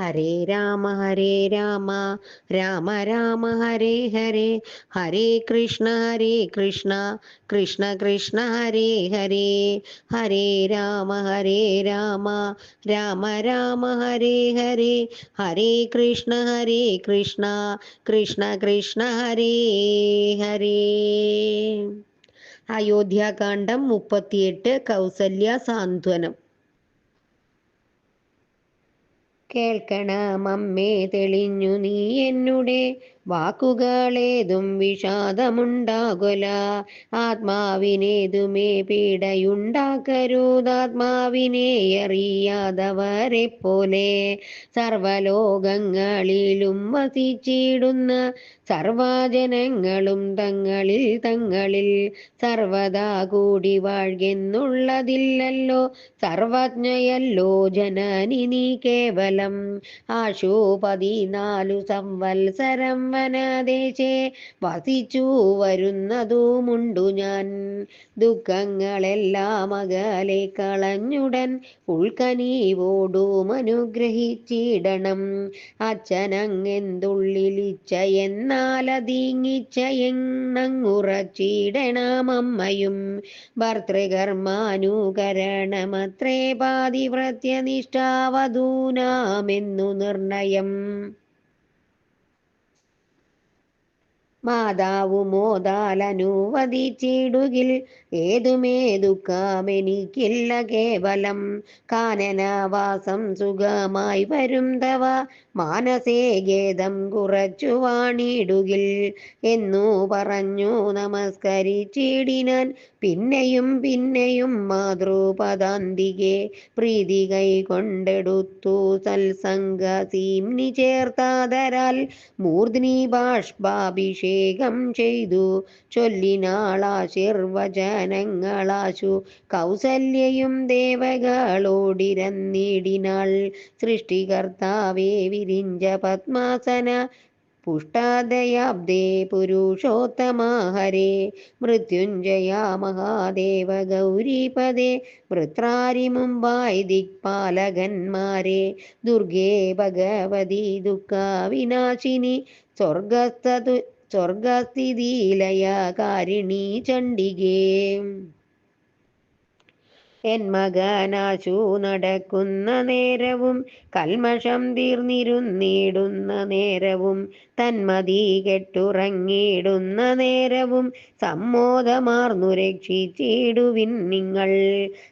ഹരേ രാമ ഹരേ രാമ. രാമ രാമ ഹരേ ഹരേ. ഹരേ കൃഷ്ണ ഹരേ കൃഷ്ണ. കൃഷ്ണ കൃഷ്ണ ഹരേ ഹരേ. ഹരേ രാമ ഹരേ രാമ. രാമ രാമ ഹരേ ഹരേ. ഹരേ കൃഷ്ണ ഹരേ കൃഷ്ണ. കൃഷ്ണ കൃഷ്ണ ഹരേ ഹരേ. അയോധ്യാകാന്ഡം മുപ്പത്തിയെട്ട് കൗസല്യ സാന്ത്വനം. കേൾക്കണമമ്മേ തെളിഞ്ഞു നീ എന്നുടെ വാക്കുകളേതും വിഷാദമുണ്ടാകുല. ആത്മാവിനേതുമേ പീഡയുണ്ടാക്കരുതാത്മാവിനെ അറിയാതവരെ പോലെ സർവലോകങ്ങളിലും വസിച്ചിടുന്ന സർവജനങ്ങളും തങ്ങളിൽ തങ്ങളിൽ സർവദാ കൂടി വാഴ്കെന്നുള്ളതില്ലല്ലോ. സർവജ്ഞയല്ലോ ജനനി നീ കേവലം. ആശു പതിനാലു സംവത്സരം വനദേശേ വസിച്ചു വരുന്നതുമുണ്ടു ഞാൻ. ദുഃഖങ്ങളെല്ലാം അകലെ കളഞ്ഞുടൻ ഉൾക്കനീവോടും അനുഗ്രഹിച്ചിടണം അച്ഛനങ്ങെന്തുള്ളിലിച്ച എന്നാലതീങ്ങിച്ച എണ്ണങ്ങുറച്ചിടണമമ്മയും ഭർത്തൃകർമാനുകരണമത്രേ പാതിവ്രത്യനിഷ്ഠാവധൂനാമെന്നു നിർണയം. മാതാവു മോദാലനുവദിച്ചിടുകിൽ ഏതുമേ ദുഃഖമെനിക്കില്ല കേവലം. കാനനവാസം സുഖമായി വരും തവ മാനസേ കുറച്ചു വാണിടുകിൽ. എന്നു പറഞ്ഞു നമസ്കരിച്ചിടിനാൻ പിന്നെയും പിന്നെയും മാതൃപദാന്തികെ പ്രീതി കൈകൊണ്ടെടുത്തു സൽസംഗ സീംനി ചേർത്താതരാൽ മൂർധ്നി ബാഷ്പാഭിഷേകം ചെയ്തു ചൊല്ലിനാളാശിർവചനങ്ങളാശു. കൗസല്യയും ദേവകളോടിരന്നിടിനാൾ. സൃഷ്ടികർത്താവേ വിരിഞ്ച പത്മാസന. പുഷ്ടാദയാബ്ദേ പുരുഷോത്തമാഹരേ. മൃത്യുഞ്ജയ മഹാദേവ ഗൗരീപദേ. വൃത്രാരി മുമ്പായി ദിക്പാലകന്മാരെ. ദുർഗേ ഭഗവതി ദുഃഖവിനാശിനി. സ്വർഗസ്ഥതു സ്വർഗസ്ഥിതിലയകാരിണി ചണ്ഡികേ. എൻ മകനാശു നടക്കുന്ന നേരവും കൽമഷം തീർന്നിരുന്നിടുന്ന നേരവും തന്മതി കെട്ടുറങ്ങിയിടുന്ന നേരവും സമ്മോദമാർന്നു രക്ഷിച്ചിടുവിൻ നിങ്ങൾ.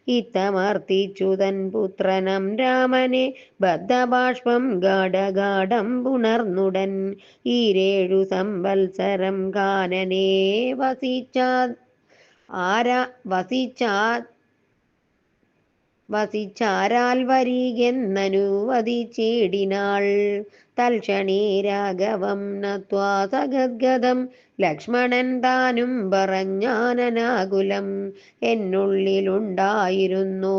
ഇത്തമർത്തിച്ചു തൻ പുത്രനം രാമനെ ബദ്ധബാഷ്പം ഗാഢഗാഠം പുണർന്നുടൻ. ഈരേഴു സംവത്സരം കാനനെ വസിച്ചാ ആരാ വസിച്ചാ വസിച്ചാരാൽ വരികെന്നനുവദിച്ചിടിനാൾ തൽക്ഷണീ രാഘവം നത്വാ സഗദ്ഗതം. ലക്ഷ്മണൻ താനും പറഞ്ഞാനനാകുലം.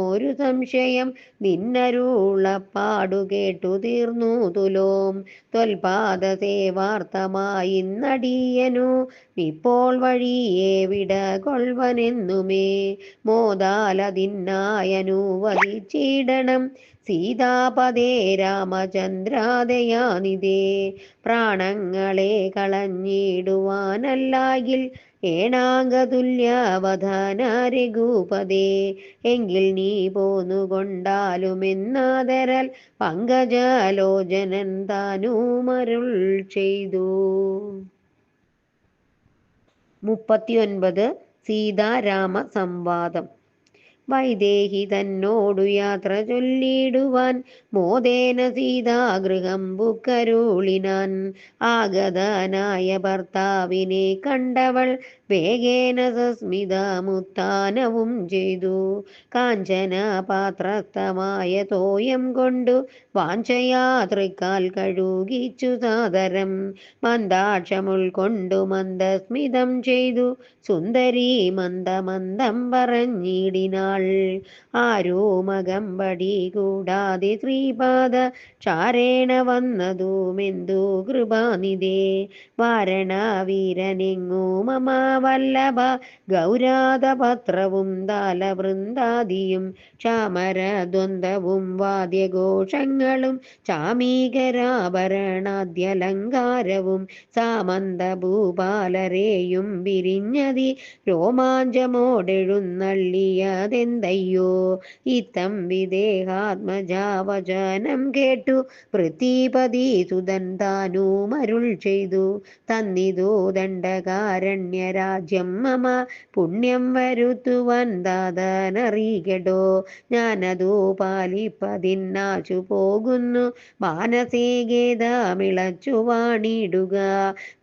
ഒരു സംശയം. നിന്നരുളപ്പാടു കേട്ടു തീർന്നു തുലോം. ത്വൽപാദ സേവാർത്ഥമായി നടിയനു. ഇപ്പോൾ വഴിയെ വിട കൊൾവനെന്നുമേ. മോദാലതിന്നായനുവദിച്ചിടണം സീതാപദേ രാമചന്ദ്രാദയാനിതേ. പ്രാണങ്ങളെ കളഞ്ഞിടുവാനല്ലായിൽ ഏണാംഗതുല്യവധാനരഘൂപതേ. എങ്കിൽ നീ പോന്നുകൊണ്ടാലുമെന്നാതരൽ പങ്കജാലോചനൻ താനുമരുൾ ചെയ്തു. മുപ്പത്തിയൊൻപത് സീതാരാമ സംവാദം വൈദേഹി തന്നോടു യാത്ര ചൊല്ലിടുവാൻ മോദേന സീതാഗൃഹം ബുക്കരുളിനാൻ ആഗതനായ ഭർത്താവിനെ കണ്ടവൾ വേഗേന സസ്മിതമുത്ഥാനവും ചെയ്തു. കാഞ്ചന പാത്രസ്ഥമായ തോയം കൊണ്ടു വാഞ്ചയാതൃക്കാൽ കഴുകിച്ചു സാദരം. മന്ദാക്ഷമുൾക്കൊണ്ടു മന്ദസ്മിതം ചെയ്തു. സുന്ദരി മന്ദമന്ദം പറഞ്ഞിടിനാൾ. ആരോമകമ്പടി കൂടാതെ ശ്രീപാദ ചാരേണ വന്നതുമെന്തു കൃപാനിതേ വാരണ വീരനെങ്ങോ മമ വല്ലഭ ഗൗരാതപത്രവും താലവൃന്ദാദിയും ക്ഷാമരദ്വന്ദവും വാദ്യഘോഷങ്ങളും ചാമീകരാഭരണാദ്യലങ്കാരവും സാമന്തഭൂപാലരെയും വിരിഞ്ഞതി രോമാഞ്ചമോടെഴുന്നള്ളിയതെന്തയ്യോ? ഇത്തം വിദേഹാത്മജാവചനം കേട്ടു പൃഥ്വീപതി സുതൻ താനൂമരുൾ ചെയ്തു തന്നിതു ദണ്ഡകാരണ്യരാജ്യം മമ പുണ്യം വരുത്തുവാൻ ദാതനറികടോ. ഞാനതു പാലിപ്പതിന്നാശു പോകുന്നു. മാനസികേതമിളച്ചു വാണിടുക.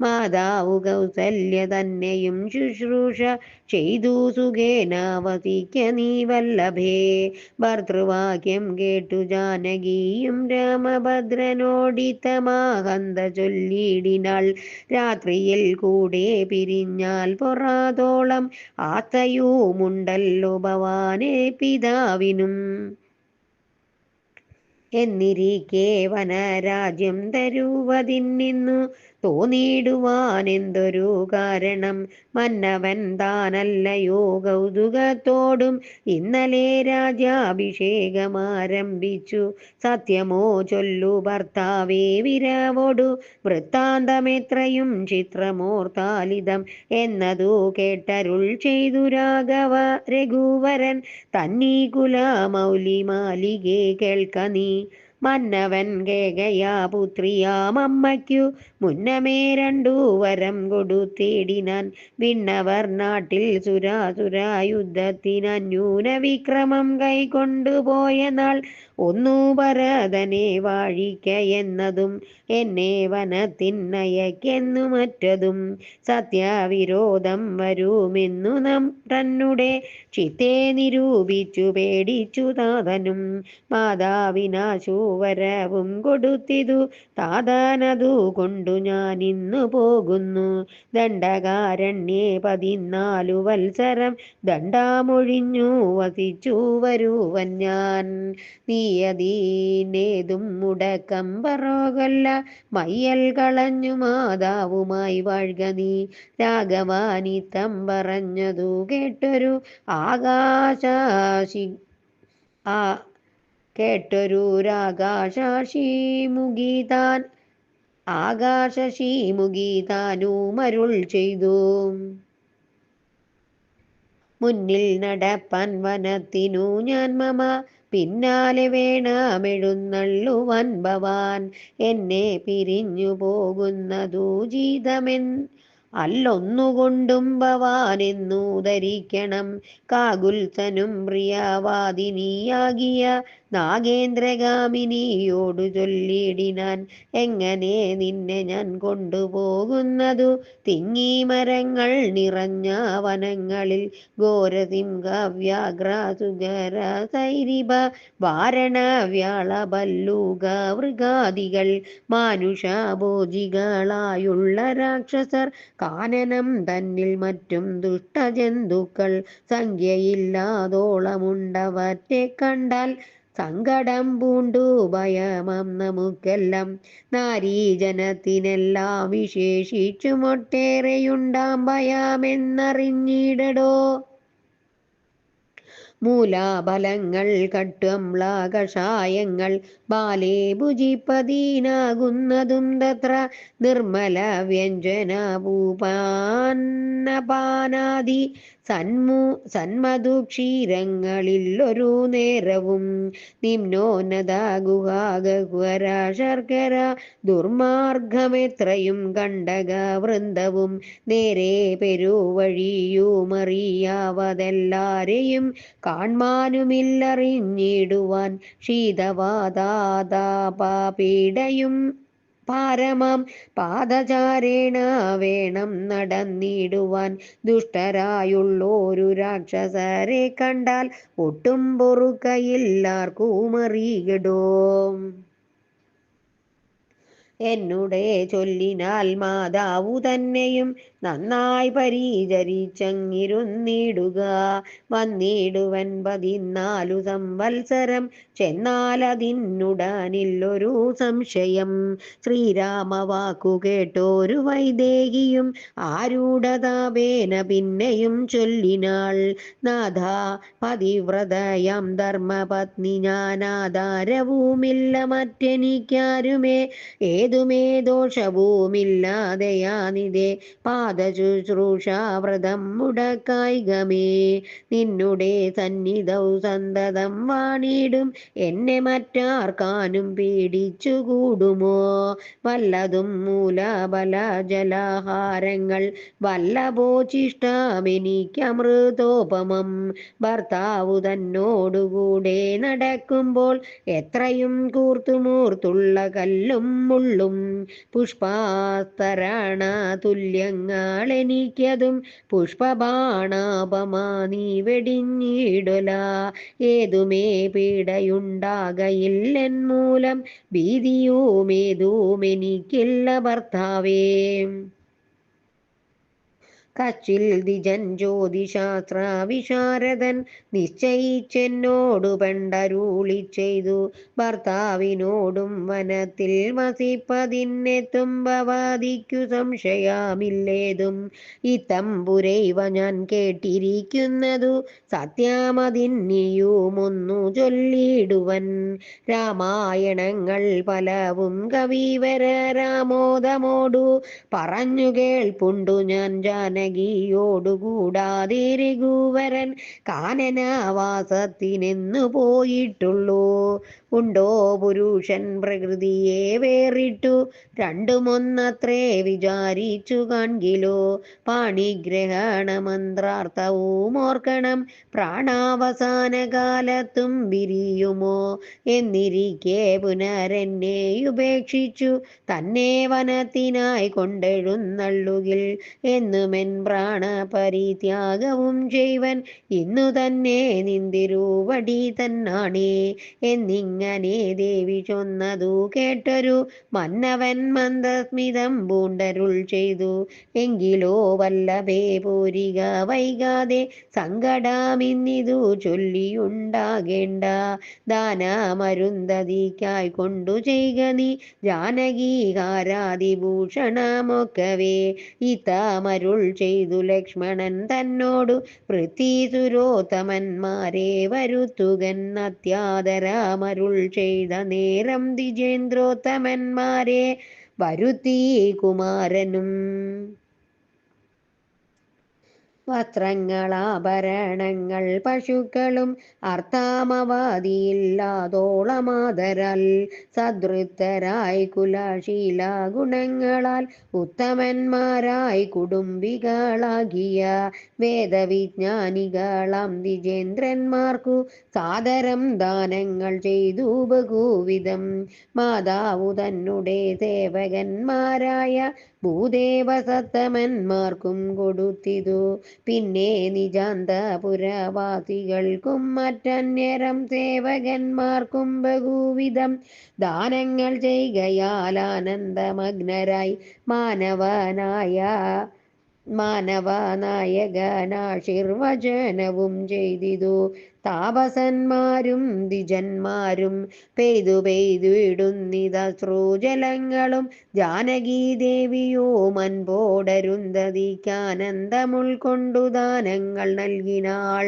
മാതാവു കൗസല്യ തന്നെയും ശുശ്രൂഷ ചെയ്തു സുഖേന വസിക്ക നീ വല്ലഭേ. ഭർത്തൃവാക്യം കേട്ടു ജാനകിയും രാമഭദ്രനോടിത്തമാകന്ത ചൊല്ലിടിനാൾ രാത്രിയിൽ കൂടെ പിരിഞ്ഞാൽ പൊറാതോളം ആത്തയുമുണ്ടല്ലോ ഭവാനേ പിതാവിനും. എന്നിരിക്കെ വനരാജ്യം തരുവതിന്നു തോന്നിയിടുവാനെന്തൊരു കാരണം? മന്നവൻ താനല്ലയോ കൗതുകത്തോടും ഇന്നലെ രാജാഭിഷേകമാരംഭിച്ചു സത്യമോ ചൊല്ലു ഭർത്താവേ വിരവോടു. വൃത്താന്തമെത്രയും ചിത്രമോർത്താലിതം എന്നതു കേട്ടരുൾ ചെയ്തു രാഘവ രഘുവരൻ. തന്നീ കുല മൗലി മാലികെ കേൾക്ക നീ. മന്നവൻ കേകയാ പുത്രിയാമമ്മയ്ക്കു മുന്നമേ രണ്ടു വരം കൊടുത്തേടിനാൻ. വിണ്ണവർ നാട്ടിൽ സുരാസുര യുദ്ധത്തിനന്യൂന വിക്രമം കൈക്കൊണ്ടുപോയ നാൾ ഒന്നു ഭരതനെ വാഴിക്ക എന്നതും എന്നെ വനത്തിന്നയക്കെന്നു മറ്റതും. സത്യവിരോധം വരുമെന്നു നം തന്നെ ചിത്തെ നിരൂപിച്ചു പേടിച്ചു താതനും മാതാവിനാശു വരവും കൊടുത്തിതു താതാനതു കൊണ്ടു ഞാൻ ഇന്നു പോകുന്നു. ദണ്ഡകാരണ്യേ പതിനാലു വത്സരം ദണ്ഡാമൊഴിഞ്ഞു വസിച്ചു വരുവൻ ഞാൻ. നീയതീനേതും മുടക്കം പറോകല്ല. മയ്യൽ കളഞ്ഞു മാതാവുമായി വാഴ്ക നീ. രാഘവാനിത്തം പറഞ്ഞതു കേട്ടൊരു ആകാശാശി ആ കേട്ടൊരു രാകാശാശിമുഖിതാൻ മരുൾ ചെയ്തു. മുന്നിൽ നടപ്പാൻ വനത്തിനു ഞാൻ മമ. പിന്നാലെ വേണമെഴുന്നള്ളുവാൻ ഭവാൻ. എന്നെ പിരിഞ്ഞു പോകുന്നതു ജീതമെൻ അല്ലൊന്നുകൊണ്ടും ഭവാനെന്നു ധരിക്കണം. കാകുൽത്തനും പ്രിയവാദിനിയാകിയ നാഗേന്ദ്രഗാമിനിയോടു ചൊല്ലിടിനാൻ എങ്ങനെ നിന്നെ ഞാൻ കൊണ്ടുപോകുന്നതു? തിങ്ങി മരങ്ങൾ നിറഞ്ഞ വനങ്ങളിൽ ഘോരസിംഹ വ്യാഘ്ര വാരണ വ്യാള ബല്ലൂക മൃഗാദികൾ മാനുഷഭോജികളായുള്ള രാക്ഷസർ കാനനം തന്നിൽ മറ്റും ദുഷ്ടജന്തുക്കൾ സംഖ്യയില്ലാതോളമുണ്ടവറ്റെ കണ്ടാൽ സങ്കടം പൂണ്ടു ഭയമം നമുക്കെല്ലാം. നാരീജനത്തിനെല്ലാം വിശേഷിച്ചും ഒട്ടേറെയുണ്ടാം ഭയമെന്നറിഞ്ഞിടടോ. മൂലാബലങ്ങൾ കട്ടുംള കഷായങ്ങൾ ബാലേ ഭുജിപ്പതീനാകുന്നതും തത്ര നിർമ്മല വ്യഞ്ജന ഭൂപാന്നപാനാദി സന്മു സന്മധു ക്ഷീരങ്ങളിൽ ഒരു നേരവും നിമ്നോന്നത ശർക്കര ദുർമാർഗമെത്രയും കണ്ടക വൃന്ദവും നേരെ പെരുവഴിയുമറിയാവതെല്ലാരെയും കാൺമാനുമില്ലറിഞ്ഞിടുവാൻ ശീതവാതാതാപീഡയും പാരമാം പാദചാരേണ വേണം നടന്നിടുവാൻ. ദുഷ്ടരായുള്ളോരു രാക്ഷസരെ കണ്ടാൽ ഒട്ടും പൊറുക്കയില്ലാർക്കും അറിയിടോ എന്നുടെ ചൊല്ലിനാൽ മാതാവു തന്നെയും നന്നായി പരീചരിച്ചങ്ങിരുന്നിടുക. വന്നിടുവൻ പതിനാലു സംവത്സരം. ചെന്നാലതിനുടനില്ലൊരു സംശയം. ശ്രീരാമവാക്കു കേട്ടോരു വൈദേഹിയും. ആരൂഢതാപേന പിന്നെയും ചൊല്ലിനാൾ. നാഥ പതിവ്രതയം ധർമ്മപത്നി ഞാനാധാരവുമില്ല മറ്റെനിക്കാരുമേ. ഏതുമേ ദോഷവുമില്ലാതെയാനിതേ പാദശുശ്രൂഷാവ്രതം മുടക്കായികമേ. നിന്നുടെ സന്നിധൗ സന്തതം വാണിടും. എന്നെ മറ്റാർക്കാനും പീഡിച്ചുകൂടുമോ? വല്ലതും മൂലബല ജലാഹാരങ്ങൾ വല്ലഭോചിഷ്ടമെനിക്കമൃതോപമം ഭർത്താവു തന്നോടുകൂടെ നടക്കുമ്പോൾ എത്രയും കൂർത്തുമൂർത്തുള്ള കല്ലും മുള്ളും. പുഷ്പാസ്തരണ തുല്യങ്ങൾ എനിക്കതും പുഷ്പബാണാപമാ നീ വെടിഞ്ഞിടല. ഏതുമേ പീഡയുണ്ടാകയില്ലെൻ മൂലം ഭീതിയുമേതുമെനിക്കില്ല ഭർത്താവേ. കച്ചിൽ ദ്വിജൻ ജ്യോതിശാസ്ത്ര വിശാരദൻ നിശ്ചയിച്ചെന്നോടു പെണ്ടരൂളി ചെയ്തു. ഭർത്താവിനോടും വനത്തിൽ വസിപ്പതിനെത്തും ഭവാദിക്കു സംശയാമില്ലേതും. ഇത്തമ്പുരൈവ ഞാൻ കേട്ടിരിക്കുന്നതു സത്യാമതിന്നിയുമൊന്നു ചൊല്ലിടുവൻ. രാമായണങ്ങൾ പലവും കവിവര രാമോദമോടു പറഞ്ഞു കേൾപ്പുണ്ടു ഞാൻ ജാന ജാനകിയോടുകൂടാതെ കാനനവാസത്തിനെന്നു പോയിട്ടുള്ളൂ. ഉണ്ടോ പുരുഷൻ പ്രകൃതിയെ വേറിട്ടു രണ്ടുമൊന്നത്രേ വിചാരിച്ചു കാൺകിലോ. പാണിഗ്രഹണ മന്ത്രാർത്ഥവും ഓർക്കണം. പ്രാണാവസാന കാലത്തും വിരിയുമോ? എന്നിരിക്കെ പുനരെന്നെ ഉപേക്ഷിച്ചു. തന്നെ വനത്തിനായി കൊണ്ടെഴുന്നള്ളുകിൽ എന്നുമെൻ പ്രാണപരിത്യാഗവും ചെയ്വൻ. ഇന്നു തന്നെ നിന്തിരുവടി തന്നാണേ. എന്നിങ്ങനെ ദേവി ചൊന്നതു കേട്ടൊരു മന്നവൻ മന്ദസ്മിതം പൂണ്ടരുൾ ചെയ്തു. എങ്കിലോ വല്ലഭേ പൂരിക വൈകാതെ സങ്കടാമിന്നിതു ചൊല്ലിയുണ്ടാകേണ്ട. ദാനമരുന്തതിക്കായി കൊണ്ടു ചെയ്യുക നീ ജാനകീകാരാതിഭൂഷണമൊക്കവേ. ഇത്തമരുൾ ചെയ്തു ലക്ഷ്മണൻ തന്നോടു പൃഥ്വീസുരോത്തമന്മാരെ വരുത്തുകൻ അത്യാദരമരുൾ ചെയ്ത നേരം ദ്വിജേന്ദ്രോത്തമന്മാരെ വരുത്തി കുമാരനും. വസ്ത്രങ്ങളാഭരണങ്ങൾ പശുക്കളും അർത്ഥാമവാദിയില്ലാതോളമാതരാൽ സദൃത്തരായി കുലശീല ഗുണങ്ങളാൽ ഉത്തമന്മാരായി കുടുംബികളാകിയ വേദവിജ്ഞാനികളാം വിജേന്ദ്രന്മാർക്കു സാദരം ദാനങ്ങൾ ചെയ്തു ബഹുവിധം. മാതാവു തന്നെ സേവകന്മാരായ ഭൂദേവസത്തമന്മാർക്കും കൊടുത്തിതു. പിന്നെ നിജാന്തപുരവാസികൾക്കും മറ്റന്യരം സേവകന്മാർക്കും ബഹുവിധം ദാനങ്ങൾ ചെയ്യുകയാൽ ആനന്ദമഗ്നരായി മാനവനായ മാനവനായകനാശീർവചനവും ചെയ്തിതു. താപസന്മാരും ദ്വിജന്മാരും പെയ്തു പെയ്തു ഇടുന്നിതശ്രുജലങ്ങളും ജാനകീ ദേവിയോ മൻപോടരുന്തതിക്കാനന്ദമുൾക്കൊണ്ടു ദാനങ്ങൾ നൽകിനാൾ.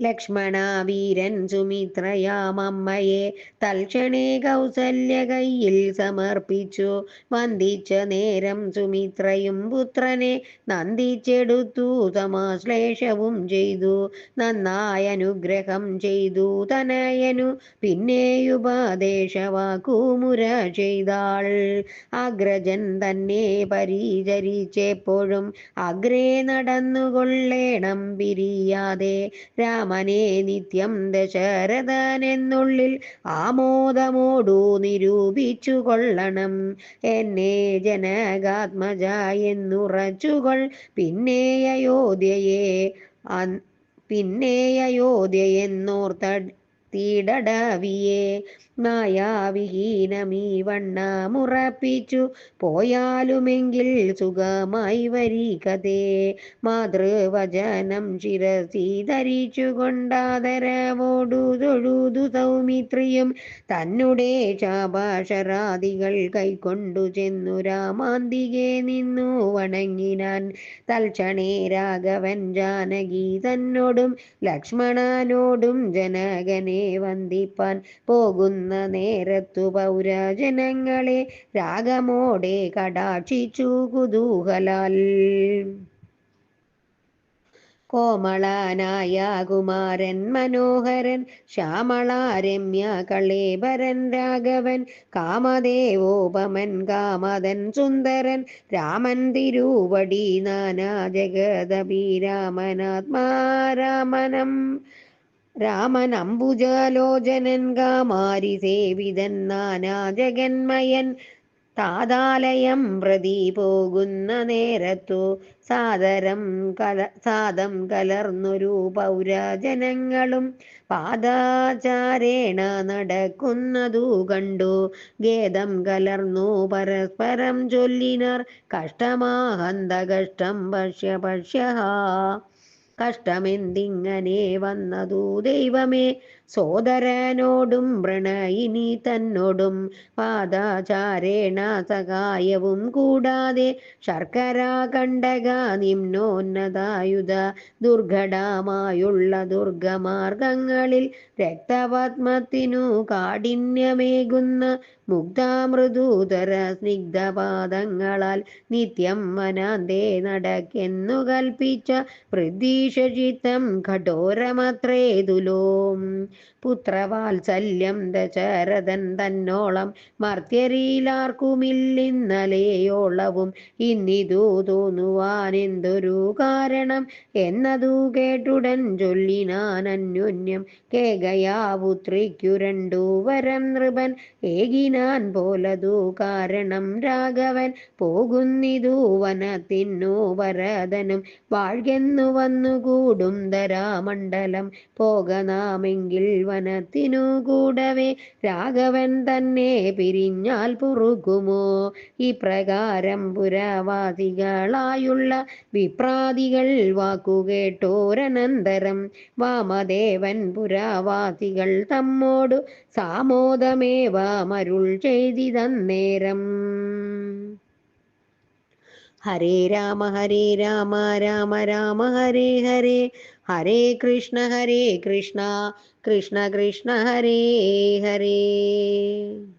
ലക്ഷ്മണ വീരൻ സുമിത്രയാമമ്മയെ തൽക്ഷണേ കൗസല്യ കയ്യിൽ സമർപ്പിച്ചു. വന്ദിച്ച നേരം സുമിത്രയും പുത്രനെ നന്ദിച്ചെടുത്തു. സമാശ്ലേഷവും ചെയ്തു. നന്നായ അനുഗ്രഹം ചെയ്തു. തനയനു പിന്നെയുപദേശവാക്കൂമുര ചെയ്താൾ. അഗ്രജൻ തന്നെ പരിചരിച്ചെപ്പോഴും അഗ്രേ നടന്നുകൊള്ളേണം പിരിയാതെ. രാമനെ നിത്യം ദശരഥനെന്നുള്ളിൽ ആമോദമോടു നിരൂപിച്ചു കൊള്ളണം എന്നെ ജനകാത്മജ എന്നുറച്ചുകൊൾ. പിന്നെ അയോധ്യയെ പിന്നെ അയോധ്യ എന്നോർത്ത വളർത്തിടവിയെ മായാവിഹീനമീ വണ്ണമുറപ്പിച്ചു പോയാലുമെങ്കിൽ സുഖമായി വരികതേ. മാതൃവചനം ശിരസി ധരിച്ചു കൊണ്ടാദരവോടു തൊഴുതു സൗമിത്രിയും. തന്നുടെ ശാഭാഷരാദികൾ കൈക്കൊണ്ടു ചെന്നു രാമാന്തികെ നിന്നു വണങ്ങിനാൻ. തൽക്ഷണേ രാഘവൻ ജാനകി തന്നോടും ലക്ഷ്മണനോടും ജനകനെ വന്ദിപ്പാൻ പോകുന്ന. നേരത്തു പൗരജനങ്ങളെ രാഗമോടെ കടാക്ഷിച്ചു കുതൂഹലാൽ കോമളാനായ കുമാരൻ മനോഹരൻ ശ്യാമളാരമ്യ കളേബരൻ രാഘവൻ കാമദേവോപമൻ കാമതൻ സുന്ദരൻ രാമൻ തിരുവടി നാനാ ജഗദഭിരാമനാത്മാരാമനം രാമൻ അംബുജലോചനൻ കാമാരി സേവിതൻ നാനാ ജഗന്മയൻ താതാലയം പ്രതി പോകുന്ന നേരത്തു സാദരം കല സാദം കലർന്നൊരു പൗരാജനങ്ങളും. പാദാചാരേണ നടക്കുന്നതു കണ്ടു. ഗേദം കലർന്നു പരസ്പരം ചൊല്ലിനർ. കഷ്ടമാഹന്ത കഷ്ടം പശ്യ പശ്യ കഷ്ടമെന്തിങ്ങനെ വന്നതു? ദൈവമേ സോദരനോടും പ്രണയിനി തന്നോടും പാദാചാരേണ സഹായവും കൂടാതെ ശർക്കര കണ്ടക നിമ്നോന്നതായുധ ദുർഘടമായുള്ള ദുർഗമാർഗങ്ങളിൽ രക്തപത്മത്തിനു കാഠിന്യമേകുന്ന മുഗ്ധാമൃദൂതര സ്നിഗ്ധപാദങ്ങളാൽ നിത്യം വനാന്തേ നടക്കെന്നു കൽപ്പിച്ച പൃഥ്വീഷചിത്തം കഠോരമത്രേതുലോം. പുത്രവാത്സല്യം ദശരഥൻ തന്നോളം മർത്യരിയിലാർക്കുമില്ലിന്നലയോളവും ഇന്നിതു തോന്നുവാനെന്തൊരു കാരണം എന്നതു കേട്ടുടൻ ചൊല്ലിനാൻ അന്യോന്യം കേകയാപുത്രിക്കു രണ്ടു വരം നൃപൻ ഏകിനാൻ പോലതു കാരണം രാഘവൻ പോകുന്നിതു വനത്തിന്നു വരതനും വാഴ്കെന്നു വന്നുകൂടും ധരാമണ്ഡലം. പോകനാമെങ്കിൽ വനത്തിനു കൂടവേ. രാഘവൻ തന്നെ പിരിഞ്ഞാൽ പുറുകുമോ? ഇപ്രകാരം പുരവാസികളായുള്ള വിപ്രാതികൾ വാക്കുകേട്ടോരനന്തരം. വാമദേവൻ പുരാവാസികൾ തമ്മോടു സാമോദമേവമരുൾ ചെയ്തിതന്നേരം ഹരേ രാമ ഹരേ രാമ രാമ രാമ ഹരേ ഹരേ. ഹരേ കൃഷ്ണ ഹരേ കൃഷ്ണ. കൃഷ്ണ കൃഷ്ണ ഹരേ ഹരേ.